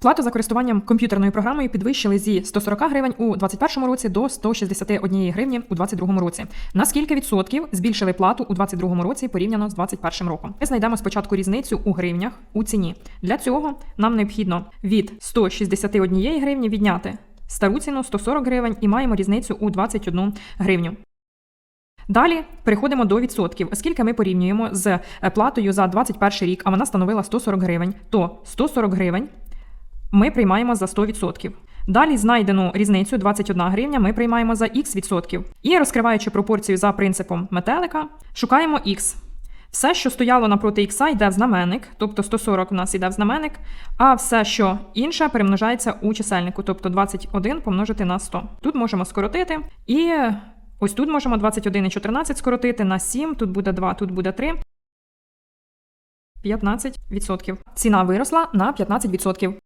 Плату за користуванням комп'ютерною програмою підвищили зі 140 гривень у 2021 році до 161 гривні у 2022 році. На скільки відсотків збільшили плату у 2022 році порівняно з 2021 роком? Ми знайдемо спочатку різницю у гривнях у ціні. Для цього нам необхідно від 161 гривні відняти стару ціну 140 гривень і маємо різницю у 21 гривню. Далі переходимо до відсотків. Оскільки ми порівнюємо з е, платою за 21 рік, а вона становила 140 гривень, то 140 гривень ми приймаємо за 100%. Далі знайдену різницю 21 гривня ми приймаємо за х відсотків. І розкриваючи пропорцію за принципом метелика, шукаємо х. Все, що стояло напроти х, йде в знаменник, тобто 140 у нас йде в знаменник, а все, що інше, перемножається у чисельнику, тобто 21 помножити на 100. Тут можемо скоротити, і ось тут можемо 21 і 14 скоротити на 7, тут буде 2, тут буде 3. 15%. Ціна виросла на 15%.